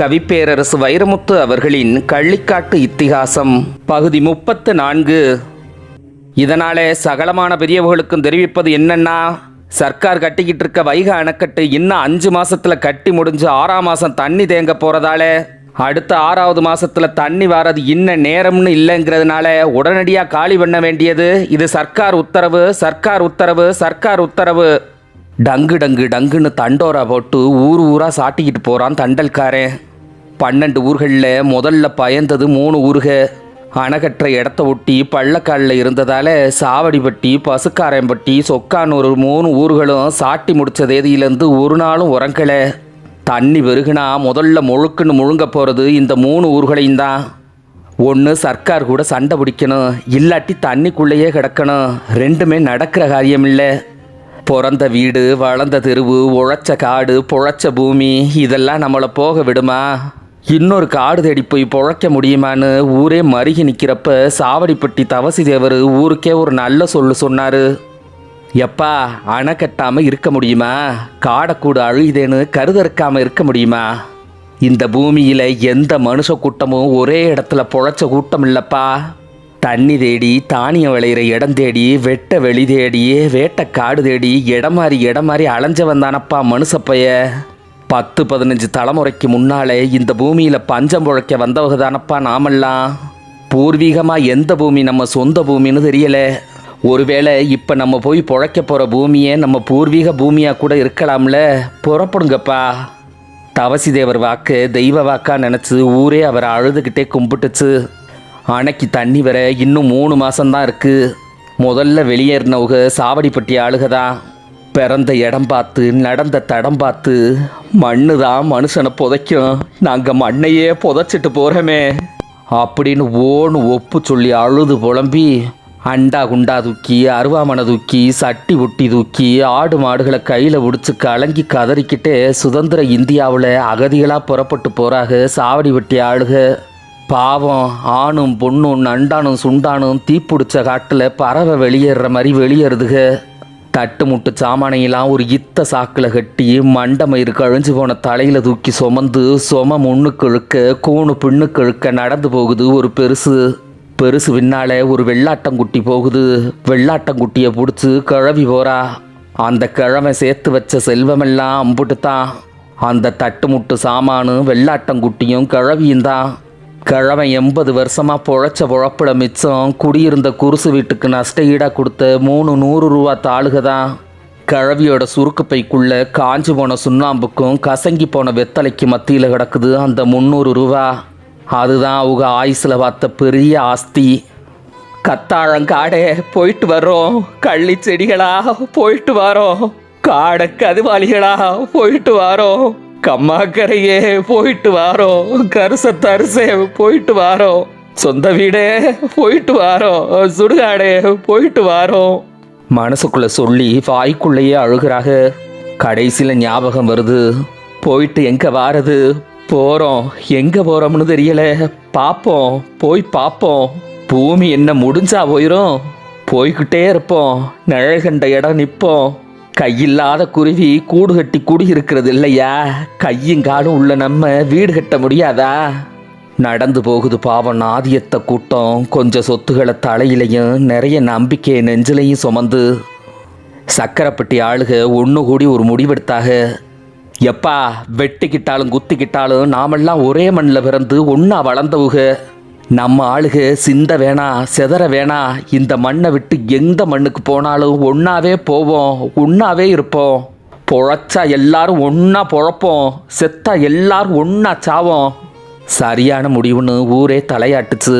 கவிப்பேரரசு வைரமுத்து அவர்களின் கள்ளிக்காட்டு இத்திகாசம் பகுதி முப்பத்து நான்கு. இதனாலே சகலமான பெரியவர்களுக்கும் தெரிவிப்பது என்னன்னா சர்க்கார் கட்டிக்கிட்டு இருக்க வைக அணைக்கட்டு இன்னும் அஞ்சு மாசத்துல கட்டி முடிஞ்சு ஆறாம் மாசம் தண்ணி தேங்க போறதால அடுத்த ஆறாவது மாசத்துல தண்ணி வாரது இன்ன நேரம்னு இல்லைங்கிறதுனால உடனடியாக காலி பண்ண வேண்டியது இது சர்க்கார் உத்தரவு சர்க்கார் உத்தரவு சர்க்கார் உத்தரவு. டங்கு டங்கு டங்குன்னு தண்டோரா போட்டு ஊர் ஊராக சாட்டிக்கிட்டு போகிறான் தண்டல்காரன். பன்னெண்டு ஊர்களில் முதல்ல பயந்தது மூணு ஊருக. அணகற்ற இடத்த ஒட்டி பள்ளக்காலில் இருந்ததால சாவடிப்பட்டி பசுக்காரம்பட்டி சொக்கானூர் மூணு ஊர்களும் சாட்டி முடித்த தேதியிலேருந்து ஒரு நாளும் உறங்கலை. தண்ணி வெறுகுனா முதல்ல முழுக்குன்னு முழுங்க போகிறது இந்த மூணு ஊர்களையும் தான். ஒன்று சர்க்கார் கூட சண்டை பிடிக்கணும் இல்லாட்டி தண்ணிக்குள்ளேயே கிடக்கணும். ரெண்டுமே நடக்கிற காரியம் இல்லை பிறந்த வீடு வளர்ந்த தெருவு உழைச்ச காடு புழைச்ச பூமி இதெல்லாம் நம்மளை போக விடுமா? இன்னொரு காடு தேடி போய் புழைக்க முடியுமான்னு ஊரே மருகி நிற்கிறப்ப சாவடிப்பட்டி தவசி தேவர் ஊருக்கே ஒரு நல்ல சொல்லு சொன்னார். எப்பா அணை கட்டாமல் இருக்க முடியுமா? காடக்கூடு அழுகுதேன்னு கருதறுக்காமல் இருக்க முடியுமா? இந்த பூமியில் எந்த மனுஷ கூட்டமும் ஒரே இடத்துல பொழைச்ச கூட்டம் இல்லைப்பா. தண்ணி தேடி தானியம் விளையிற இடம் தேடி வெட்ட வெளி தேடி வேட்டை காடு தேடி இடம் மாறி இடம் மாறி அலைஞ்சவன் தானப்பா மனுஷப்பைய பத்து பதினஞ்சு தலைமுறைக்கு முன்னாலே இந்த பூமியில் பஞ்சம் புழைக்க வந்தவங்க தானப்பா நாமெல்லாம். பூர்வீகமாக எந்த பூமி நம்ம சொந்த பூமின்னு தெரியல. ஒருவேளை இப்போ நம்ம போய் பொழைக்க போகிற பூமியே நம்ம பூர்வீக பூமியாக கூட இருக்கலாம்ல. புறப்படுங்கப்பா. தவசி தேவர் வாக்கு தெய்வ வாக்கா நினச்சி ஊரே அவரை அழுதுகிட்டே கும்பிட்டுச்சு. அணைக்கு தண்ணி வர இன்னும் மூணு மாதம்தான் இருக்குது முதல்ல வெளியேறினவங்க சாவடிப்பட்டி ஆளுக தான் பிறந்த இடம் பார்த்து நடந்த தடம் பார்த்து மண்ணு தான் மனுஷனை புதைக்கும். நாங்கள் மண்ணையே புதைச்சிட்டு போகிறோமே அப்படின்னு ஓன்னு ஒப்பு சொல்லி அழுது புலம்பி அண்டா குண்டா தூக்கி அருவாமனை தூக்கி சட்டி ஒட்டி தூக்கி ஆடு மாடுகளை கையில் பிடிச்சி கலங்கி கதறிக்கிட்டே சுதந்திர இந்தியாவில் அகதிகளாக புறப்பட்டு போகிறாங்க சாவடி வெட்டி ஆளுக. பாவம் ஆணும் பொண்ணும் நண்டானும் சுண்டானும் தீப்பிடிச்ச காட்டில் பறவை வெளியேறுற மாதிரி வெளியேறுதுக. தட்டு முட்டு சாமானையெல்லாம் ஒரு இத்த சாக்கில் கட்டி மண்டமயிறு கழிஞ்சு போன தலையில் தூக்கி சுமந்து சும முன்னுக்கு இழுக்க கூணு பின்னுக்கு இழுக்க நடந்து போகுது ஒரு பெருசு. பெருசு பின்னால ஒரு வெள்ளாட்டங்குட்டி போகுது. வெள்ளாட்டங்குட்டியை பிடிச்சி கிழவி போகிறா அந்த கிழமை சேர்த்து வச்ச செல்வமெல்லாம் அம்புட்டு தான் அந்த தட்டு முட்டு வெள்ளாட்டங்குட்டியும் கிழவியும் தான் கிழமை எண்பது வருஷமா பொழைச்ச பொழப்புல மிச்சம் குடியிருந்த குருசு வீட்டுக்கு நஷ்ட ஈடாக கொடுத்த மூணு நூறு ரூபா தாளுக தான் கிழவியோட சுருக்கு பைக்குள்ள காஞ்சு போன சுண்ணாம்புக்கும் கசங்கி போன வெத்தலைக்கு மத்தியில் கிடக்குது அந்த முந்நூறு ரூபா. அதுதான் அவங்க ஆயுசில் பார்த்த பெரிய ஆஸ்தி. கத்தாழங்காடே போயிட்டு வர்றோம் கள்ளி செடிகளா போயிட்டு வரோம். காடை கதுவாளிகளா போயிட்டு வரோம். கம்மாக்கரையே போயிட்டு வாரோம் கருச தரிசே போயிட்டு வாரோம் சொந்த வீடே போயிட்டு வாரோம் சுடுகாடே போயிட்டு வாரோம் மனசுக்குள்ள சொல்லி வாய்க்குள்ளேயே அழுகிறாக. கடைசியில் ஞாபகம் வருது. போயிட்டு எங்க வாரது? போறோம். எங்க போறோம்னு தெரியல. பார்ப்போம் போய் பார்ப்போம் பூமி என்ன முடிஞ்சா போயிரும் போய்கிட்டே இருப்போம். நிழல் கண்ட இடம் நிற்போம் கையில்லாத குருவி கூடு கட்டி கூடி இருக்கிறது இல்லையா? கையும் காலும் உள்ள நம்ம வீடு கட்ட முடியாதா? நடந்து போகுது பாவம் நாதியத்த கூட்டம். கொஞ்சம் சொத்துக்களை தலையிலையும் நிறைய நம்பிக்கை நெஞ்சிலையும் சுமந்து சக்கரைப்பட்டி ஆளுக ஒன்று கூடி ஒரு முடிவெடுத்தாக. எப்பா வெட்டிக்கிட்டாலும் குத்திக்கிட்டாலும் நாமெல்லாம் ஒரே மண்ணில் பிறந்து ஒன்றா வளர்ந்தவுக. நம்ம ஆளுக சிந்த வேணா செதற வேணா இந்த மண்ணை விட்டு எந்த மண்ணுக்கு போனாலும் ஒன்றாவே போவோம் ஒன்றாவே இருப்போம். பொழைச்சா எல்லாரும் ஒன்றா பொழப்போம் செத்தா எல்லாரும் ஒன்றா சாவோம். சரியான முடிவுன்னு ஊரே தலையாட்டுச்சு.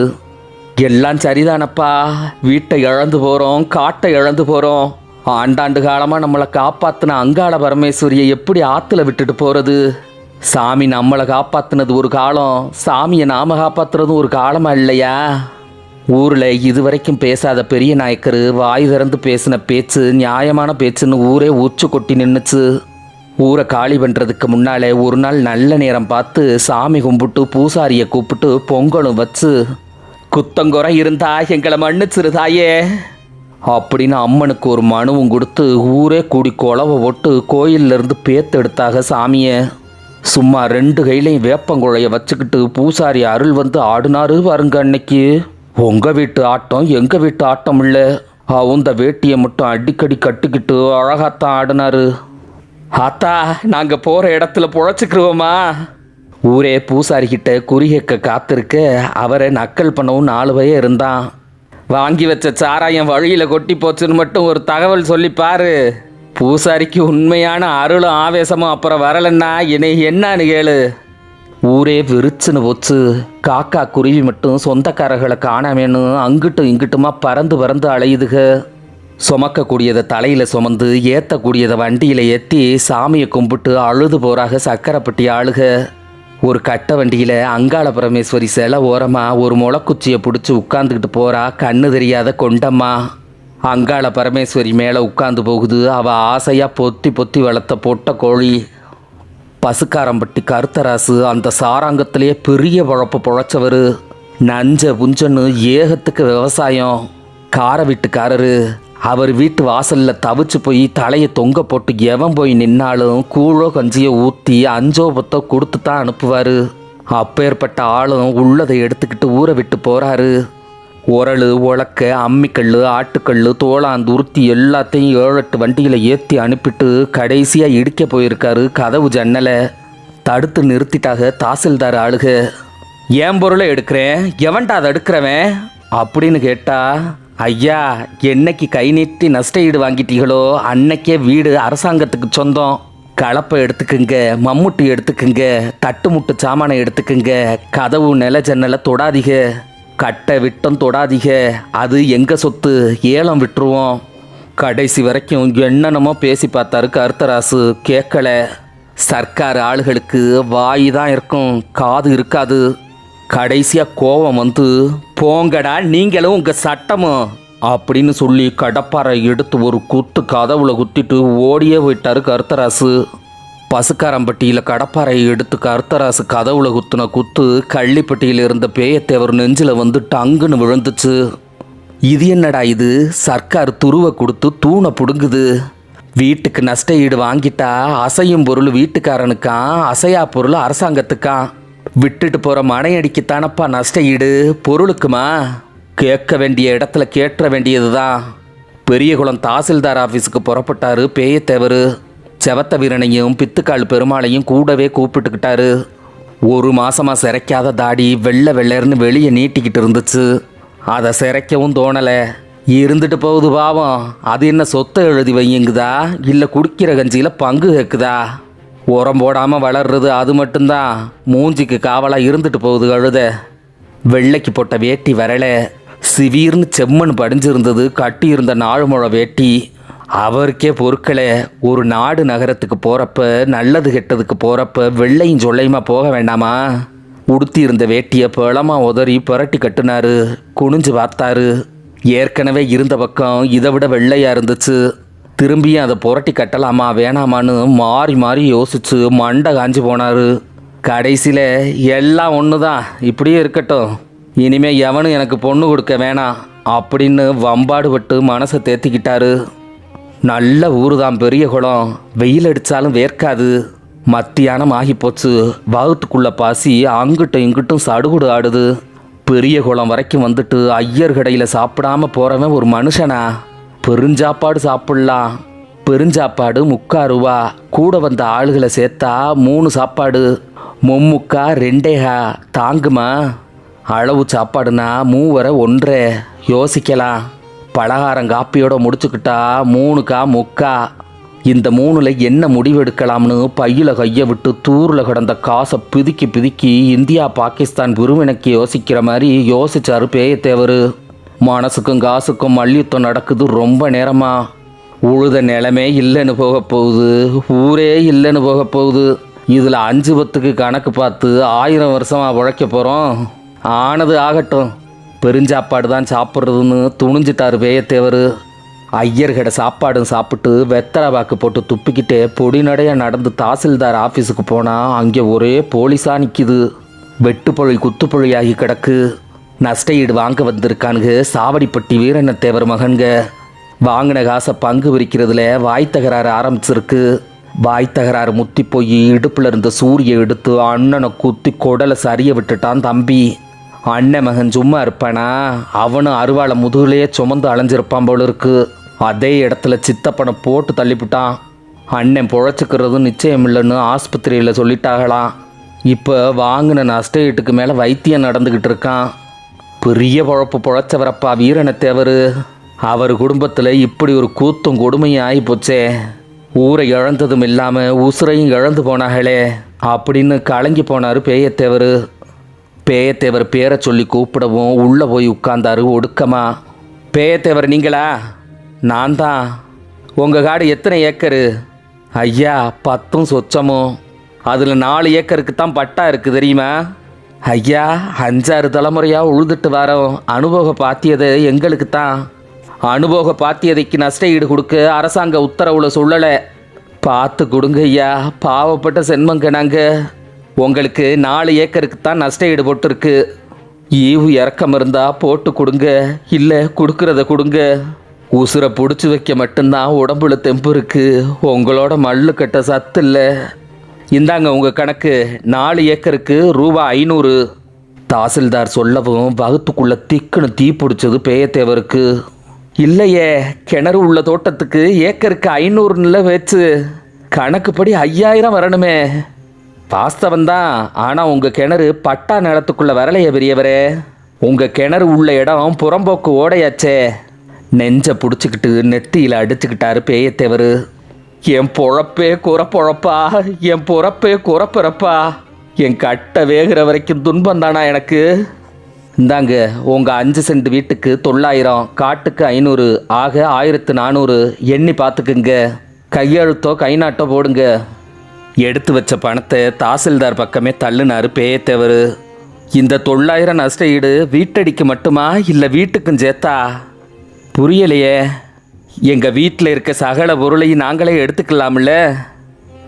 எல்லாம் சரிதானப்பா. வீட்டை இழந்து போகிறோம் காட்டை இழந்து போகிறோம் ஆண்டாண்டு காலமாக நம்மளை காப்பாற்றின அங்காள பரமேஸ்வரியை எப்படி ஆற்றுல விட்டுட்டு போகிறது சாமி நம்மளை காப்பாற்றினது ஒரு காலம் சாமியை நாம காப்பாற்றுறதும் ஒரு காலமா இல்லையா? ஊரில் இதுவரைக்கும் பேசாத பெரிய நாயக்கர் வாய் திறந்து பேசின பேச்சு நியாயமான பேச்சுன்னு ஊரே உச்சு கொட்டி நின்றுச்சு ஊரை காலி பண்ணுறதுக்கு முன்னாலே ஒரு நாள் நல்ல நேரம் பார்த்து சாமி கும்பிட்டு பூசாரியை கூப்பிட்டு பொங்கலும் வச்சு குத்தங்குறை இருந்தா எங்களை மன்னிச்சிரு தாயே. அப்படின்னு அம்மனுக்கு ஒரு மனுவும் கொடுத்து ஊரே கூடி குழவை போட்டு கோயிலிருந்து இருந்து பேத்து எடுத்தாக சாமியை. சும்மா ரெண்டு கையிலையும் வேப்பங்குழைய வச்சுக்கிட்டு பூசாரி அருள் வந்து ஆடுனாரு பாருங்க அன்னைக்கு. உங்க வீட்டு ஆட்டம் எங்க வீட்டு ஆட்டம் இல்ல. அந்த வேட்டியை மட்டும் அடிக்கடி கட்டிக்கிட்டு அழகாத்தான் ஆடினாரு. ஆத்தா நாங்க போற இடத்துல பொழைச்சிக்கிருவோமா? ஊரே பூசாரி கிட்ட காத்திருக்க அவரை நக்கல் பண்ணவும் நாலு பையன் இருந்தான். வாங்கி வச்ச சாராயம் வழியில் கொட்டி போச்சுன்னு மட்டும் ஒரு தகவல் சொல்லி பாரு. பூசாரிக்கு உண்மையான அருளும் ஆவேசமும் அப்புறம் வரலன்னா என்னை என்னன்னு கேளு. ஊரே விரிச்சுன்னு போச்சு. காக்கா குருவி மட்டும் சொந்தக்காரர்களை காணாமேன்னு அங்கிட்டும் இங்கிட்டுமா பறந்து பறந்து அலையுதுக. சுமக்கக்கூடியதை தலையில் சுமந்து ஏற்றக்கூடியதை வண்டியில் ஏற்றி சாமியை கும்பிட்டு அழுது போறாக சக்கரைப்பட்டி ஆளுக. ஒரு கட்ட வண்டியில் அங்காள பரமேஸ்வரி சிலை ஓரமாக ஒரு முளைக்குச்சியை பிடிச்சி உட்காந்துக்கிட்டு போறா. கண்ணு தெரியாத கொண்டம்மா. அங்காள பரமேஸ்வரி மேலே உட்காந்து போகுது. அவள் ஆசையாக பொத்தி பொத்தி வளர்த்த பொட்ட கோழி. பசுக்காரம்பட்டி கருத்தராசு அந்த சாராங்கத்திலேயே பெரிய பழப்பு பொழைச்சவர். நஞ்ச புஞ்சன்னு ஏகத்துக்கு விவசாயம். கார வீட்டுக்காரரு. அவர் வீட்டு வாசலில் தவிச்சு போய் தலையை தொங்க போட்டு எவன் போய் நின்னாலும் கூழோ கஞ்சியோ ஊற்றி அஞ்சோ பத்தோ கொடுத்து தான் அனுப்புவார். அப்பேற்பட்ட ஆளும் உள்ளதை எடுத்துக்கிட்டு ஊரை விட்டு போகிறாரு உரல் உழக்க அம்மிக்கல் ஆட்டுக்கல் தோளாந்துருத்தி எல்லாத்தையும் ஏழு எட்டு வண்டியில் ஏற்றி அனுப்பிட்டு கடைசியாக இடிக்க போயிருக்காரு கதவு ஜன்னலை. தடுத்து நிறுத்திட்டாக தாசில்தார் ஆளுக. ஏன் பொருளை எடுக்கிறேன்? எவன்டா அதை எடுக்கிறவன்? அப்படின்னு கேட்டா ஐயா என்னைக்கு கை நீட்டி நஷ்ட ஈடு வாங்கிட்டீங்களோ அன்னைக்கே வீடு அரசாங்கத்துக்கு சொந்தம். கலப்பை எடுத்துக்குங்க மம்முட்டி எடுத்துக்குங்க தட்டுமுட்டு சாமானை எடுத்துக்குங்க கதவு நில ஜன்னலை தொடாதீங்க. கட்டை விட்டம் தொடாதீக. அது எங்கள் சொத்து? ஏலம் விட்டுருவோம். கடைசி வரைக்கும் என்னென்னமோ பேசி பார்த்தாரு கருத்தராசு கேட்கல. சர்க்கார் ஆளுகளுக்கு வாய் தான் இருக்கும். காது இருக்காது. கடைசியாக கோவம் வந்து போங்கடா நீங்களும் உங்கள் சட்டமும் அப்படின்னு சொல்லி கடப்பாரை எடுத்து ஒரு குத்து கதவுல குத்திட்டு ஓடியே போயிட்டாரு கருத்தராசு பசுக்காரம்பட்டியில் கடப்பாறையை எடுத்து கருத்தராசு கதவுல குத்துன குத்து கள்ளிப்பட்டியில் இருந்த பேயத்தேவர் நெஞ்சில் வந்து டங்குன்னு விழுந்துச்சு. இது என்னடா இது? சர்க்கார் துருவை கொடுத்து தூணை பிடுங்குது. வீட்டுக்கு நஷ்ட ஈடு வாங்கிட்டா அசையும் பொருள் வீட்டுக்காரனுக்கான் அசையா பொருள் அரசாங்கத்துக்கான். விட்டுட்டு போகிற மனையடிக்குத்தானப்பா நஷ்ட ஈடு பொருளுக்குமா? கேட்க வேண்டிய இடத்துல கேட்ட வேண்டியதுதான். பெரியகுளம் தாசில்தார் ஆஃபீஸுக்கு புறப்பட்டாரு பேயத்தேவர். செவத்த வீரனையும் பித்துக்கால் பெருமாளையும் கூடவே கூப்பிட்டுக்கிட்டாரு. ஒரு மாசமா சிறைக்காத தாடி வெள்ளை வெள்ளர்னு வெளியே நீட்டிக்கிட்டு இருந்துச்சு. அதை சிறைக்கவும் தோணலை. இருந்துட்டு போகுது பாவம். அது என்ன சொத்தை எழுதி வையுங்குதா? இல்லை குடிக்கிற கஞ்சியில் பங்கு கேட்குதா உரம் போடாமல் வளர்றது அது மட்டும்தான். மூஞ்சிக்கு காவலாக இருந்துட்டு போகுது கழுத. வெள்ளைக்கு போட்ட வேட்டி வரலை. சிவீர்னு செம்மண் படிஞ்சிருந்தது. கட்டியிருந்த நாழுமுழ வேட்டி. அவருக்கே பொருட்களை ஒரு நாடு நகரத்துக்கு போகிறப்ப நல்லது கெட்டதுக்கு போகிறப்ப வெள்ளையும் சொல்லையுமா போக வேண்டாமா? உடுத்தி இருந்த வேட்டியை பழமா உதறி புரட்டி கட்டினாரு. குனிஞ்சு பார்த்தாரு. ஏற்கனவே இருந்த பக்கம் இதை விட வெள்ளையா இருந்துச்சு. திரும்பியும் அதை புரட்டி கட்டலாமா வேணாமான்னு மாறி மாறி யோசிச்சு மண்டை காஞ்சு போனாரு. கடைசியில் எல்லாம் ஒன்று தான் இப்படியே இருக்கட்டும். இனிமே எவனும் எனக்கு பொண்ணு கொடுக்க வேணாம் அப்படின்னு வம்பாடுபட்டு மனசை தேத்திக்கிட்டாரு. நல்ல ஊரு தான் பெரிய குளம். வெயில் அடித்தாலும் வேர்க்காது. மத்தியானம் ஆகி போச்சு வகுத்துக்குள்ள பாசி அங்கிட்டும் இங்கிட்டும் சடுகுடு ஆடுது. பெரிய குளம் வரைக்கும் வந்துட்டு ஐயர் கடையில் சாப்பிடாம போகிறவன் ஒரு மனுஷனா? பெருஞ்சாப்பாடு சாப்பிடலாம். பெருஞ்சாப்பாடு முக்கா ரூபா கூட வந்த ஆளுகளை சேர்த்தா மூணு சாப்பாடு. மும்முக்கா ரெண்டேகா. தாங்குமா? அளவு சாப்பாடுனா மூவரை ஒன்றே. யோசிக்கலாம். பலகாரம் காப்பியோட முடிச்சுக்கிட்டா மூணுக்கா முக்கா. இந்த மூணுல என்ன முடிவெடுக்கலாம்னு பையில கையை விட்டு தூரில் கிடந்த காசை பிதுக்கி பிதுக்கி இந்தியா பாகிஸ்தான் விரும்பினக்கு யோசிக்கிற மாதிரி யோசிச்சாரு பேயத்தேவர். மனசுக்கும் காசுக்கும் மல்யுத்தம் நடக்குது ரொம்ப நேரமா. உழுத நிலமே இல்லைன்னு போக போகுது. ஊரே இல்லைன்னு போக போகுது. இதில் அஞ்சு பத்துக்கு கணக்கு பார்த்து ஆயிரம் வருஷமாக உழைக்க போகிறோம் ஆனது ஆகட்டும். பெருஞ்சாப்பாடு தான் சாப்பிட்றதுன்னு துணிஞ்சிட்டாரு பேயத்தேவர் ஐயர்கிட்ட சாப்பாடும் சாப்பிட்டு வெத்தலை வாக்கு போட்டு துப்பிக்கிட்டே பொடி நடைய நடந்து தாசில்தார் ஆஃபீஸுக்கு போனால் அங்கே ஒரே போலீஸாக நிற்கிது வெட்டுப்பொழி குத்துப்பொழியாகி கிடக்கு. நஷ்ட ஈடு வாங்க வந்திருக்கானுங்க சாவடிப்பட்டி வீரண்ணத்தேவர் மகன்க. வாங்கின காசை பங்கு விரிக்கிறதுல வாய் தகராறு ஆரம்பிச்சிருக்கு. வாய் தகராறு முத்தி போய் இடுப்பில் இருந்த சூரிய எடுத்து அண்ணனை குத்தி குடலை சரிய விட்டுட்டான் தம்பி. அண்ணன் மகன் சும்மா இருப்பானா? அவனும் அருவாளை முதுகுலையே சுமந்து அலைஞ்சிருப்பான் போல இருக்கு. அதே இடத்துல சித்தப்பனை போட்டு தள்ளிவிட்டான். அண்ணன் பொழைச்சிக்கிறது நிச்சயம் இல்லைன்னு ஆஸ்பத்திரியில் சொல்லிட்டாகலாம். இப்போ வாங்கின நஷ்டஈட்டுக்கு மேலே வைத்தியம் நடந்துக்கிட்டு இருக்கான். பெரிய பொழப்பு பொழைச்சவரப்பா வீரனத்தேவர் அவர் குடும்பத்தில் இப்படி ஒரு கூத்தும் கொடுமையும் ஆகி போச்சே ஊரை இழந்ததும் இல்லாமல் உசுரையும் இழந்து போனாங்களே அப்படின்னு கலங்கி போனார் பேயத்தேவர். பேயத்தேவர் பேரை சொல்லி கூப்பிடவும் உள்ளே போய் உட்கார்ந்தாரு ஒடுக்கமா. பேயத்தேவர் நீங்களா? நான் தான் உங்கள் காடு எத்தனை ஏக்கரு? ஐயா பத்தும் சொச்சமும். அதில் நாலு ஏக்கருக்கு தான் பட்டா இருக்குது தெரியுமா? ஐயா அஞ்சாறு தலைமுறையாக உழுதுட்டு வரோம். அனுபவ பாத்தியது எங்களுக்கு தான். அனுபவ பாத்தியதைக்கு நஷ்ட ஈடு கொடுக்க அரசாங்க உத்தரவில் சொல்லலை. பார்த்து கொடுங்க ஐயா பாவப்பட்ட சென்மங்க நாங்கள் உங்களுக்கு நாலு ஏக்கருக்கு தான் நஷ்ட ஈடு போட்டிருக்கு ஈவு இறக்கம் இருந்தா போட்டு கொடுங்க இல்லை கொடுக்கறத கொடுங்க. உசுரை பிடிச்சி வைக்க மட்டும்தான் உடம்புல தெம்பு இருக்கு. உங்களோட மல்லு கட்ட சத்து இல்லை. இந்தாங்க உங்கள் கணக்கு நாலு ஏக்கருக்கு ரூபா ஐநூறு. தாசில்தார் சொல்லவும் வகுத்துக்குள்ள திக்குன்னு தீ பிடிச்சது பேயத்தேவருக்கு. இல்லையே கிணறு உள்ள தோட்டத்துக்கு ஏக்கருக்கு ஐநூறுன்னு வச்சு. கணக்குப்படி ஐயாயிரம் வரணுமே. வாஸ்தவம் தான் ஆனால் உங்கள் கிணறு பட்டா நிலத்துக்குள்ள வரலையே பெரியவரே. உங்கள் கிணறு உள்ள இடம் புறம்போக்கு ஓடையாச்சே. நெஞ்சை பிடிச்சிக்கிட்டு நெத்தியில் அடிச்சுக்கிட்டாரு பேயத்தேவர். என் பொழப்பே குறப்பொழப்பா என் பொறப்பே குறப்பிறப்பா. என் கட்டை வேகிற வரைக்கும் துன்பம் தானா எனக்கு? இந்தாங்க உங்கள் அஞ்சு சென்ட் வீட்டுக்கு தொள்ளாயிரம் காட்டுக்கு ஐநூறு ஆக ஆயிரத்து நானூறு எண்ணி பார்த்துக்குங்க. கையெழுத்தோ கை நாட்டோ போடுங்க. எடுத்து வச்ச பணத்தை தாசில்தார் பக்கமே தள்ளுனாரு பேயத்தேவர். இந்த தொள்ளாயிரம் நஷ்ட ஈடு வீட்டடிக்கு மட்டுமா இல்லை வீட்டுக்கும் சேர்த்தா? புரியலையே. எங்கள் வீட்டில் இருக்க சகல பொருளையும் நாங்களே எடுத்துக்கலாம்ல.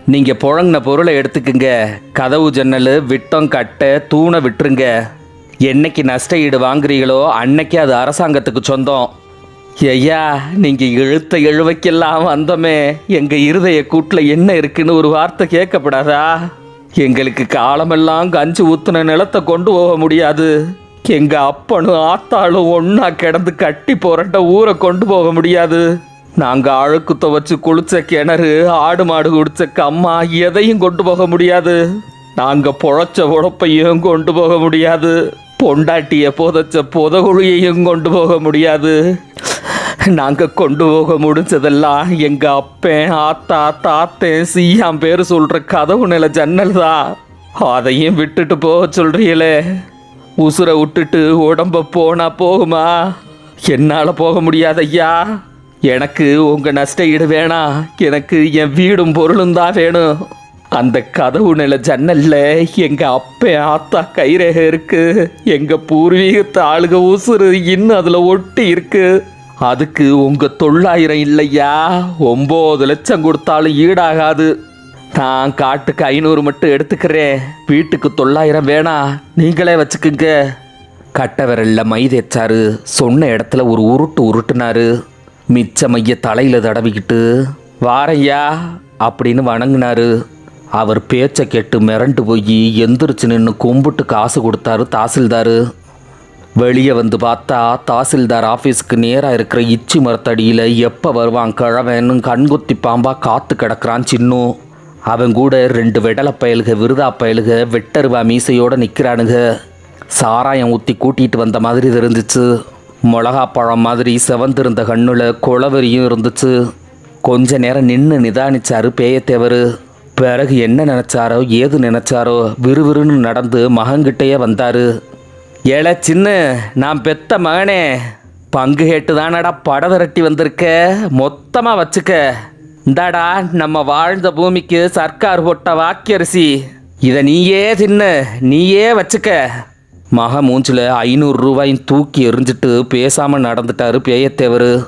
நீங்கள் புழங்கின பொருளை எடுத்துக்குங்க. கதவு ஜன்னல் விட்டம் கட்டை தூணை விட்டுருங்க. என்னைக்கு நஷ்ட ஈடு வாங்குறீங்களோ அன்னைக்கு அது அரசாங்கத்துக்கு சொந்தம். ஐயா நீங்கள் இழுத்த இழுவைக்கெல்லாம் வந்தோமே. எங்கள் இருதய கூட்டில் என்ன இருக்குன்னு ஒரு வார்த்தை கேட்கப்படாதா? எங்களுக்கு காலமெல்லாம் கஞ்சி ஊத்துன நிலத்தை கொண்டு போக முடியாது. எங்கள் அப்பனும் ஆத்தாளும் ஒன்றா கிடந்து கட்டி போறட்ட ஊரை கொண்டு போக முடியாது. நாங்கள் அழுக்கு துவச்சு குளிச்ச கிணறு ஆடு மாடு குடிச்ச கம்மா எதையும் கொண்டு போக முடியாது. நாங்கள் பொழைச்ச உழப்பையும் கொண்டு போக முடியாது. பொண்டாட்டியை புதைச்ச புதகுழியையும் கொண்டு போக முடியாது. நாங்கள் கொண்டு போக முடிஞ்சதெல்லாம் எங்கள் அப்பன் ஆத்தா தாத்தன் சீயாம் பேர் சொல்கிற கதவு நில ஜன்னல் தான் அதையும் விட்டுட்டு போக சொல்கிறீங்களே உசுரை விட்டுட்டு உடம்ப போனா போகுமா? என்னால் போக முடியாது ஐயா எனக்கு உங்கள் நஷ்ட ஈடு வேணாம் எனக்கு என் வீடும் பொருளும் தான் வேணும். அந்த கதவு நில ஜன்னல்ல எங்க அப்பே ஆத்தா கைரேகை இருக்கு. எங்க பூர்வீகத்து ஆளுக உசுறு இன்னும் அதுல ஒட்டி இருக்கு. அதுக்கு உங்க தொள்ளாயிரம் இல்லையா? ஒம்பது லட்சம் கொடுத்தாலும் ஈடாகாது. நான் காட்டுக்கு ஐநூறு மட்டும் எடுத்துக்கிறேன். வீட்டுக்கு தொள்ளாயிரம் வேணாம் நீங்களே வச்சுக்குங்க. கட்ட விரலில் மை தேய்ச்சாரு சொன்ன இடத்துல ஒரு உருட்டு உருட்டுனாரு. மிச்ச மைய தலையில தடவிக்கிட்டு வாரையா அப்படின்னு வணங்கினாரு. அவர் பேச்சை கேட்டு மிரண்டு போய் எந்திரிச்சு நின்று கும்பிட்டு காசு கொடுத்தாரு தாசில்தாரு. வெளியே வந்து பார்த்தா தாசில்தார் ஆஃபீஸுக்கு நேராக இருக்கிற இச்சி மரத்தடியில் எப்போ வருவான் கிழவன்? கண்குத்தி பாம்பாக காத்து கிடக்குறான் சின்னும் அவன் கூட ரெண்டு வெடலை பயலுக விருதா பயலுக வெட்டருவா மீசையோடு நிற்கிறானுங்க சாராயம் ஊற்றி கூட்டிகிட்டு வந்த மாதிரி இருந்துச்சு. மிளகா பழம் மாதிரி செவந்திருந்த கண்ணில் குளவரியும் இருந்துச்சு. கொஞ்ச நேரம் நின்று நிதானிச்சாரு பேயத்தேவர். பிறகு என்ன நினச்சாரோ ஏது நினச்சாரோ விறுவிறுன்னு நடந்து மகன்கிட்டேயே வந்தாரு. ஏழை சின்ன நான் பெத்த மகனே பங்கு கேட்டு தானடா பட விரட்டி வந்திருக்க? மொத்தமாக வச்சுக்க. இந்தாடா நம்ம வாழ்ந்த பூமிக்கு சர்க்கார் போட்ட வாக்கியரிசி. இதை நீயே தின்னு நீயே வச்சுக்க. மக மூஞ்சில் ஐநூறு ரூபாயும் தூக்கி எறிஞ்சிட்டு பேசாமல் நடந்துட்டாரு பேயத்தேவர்.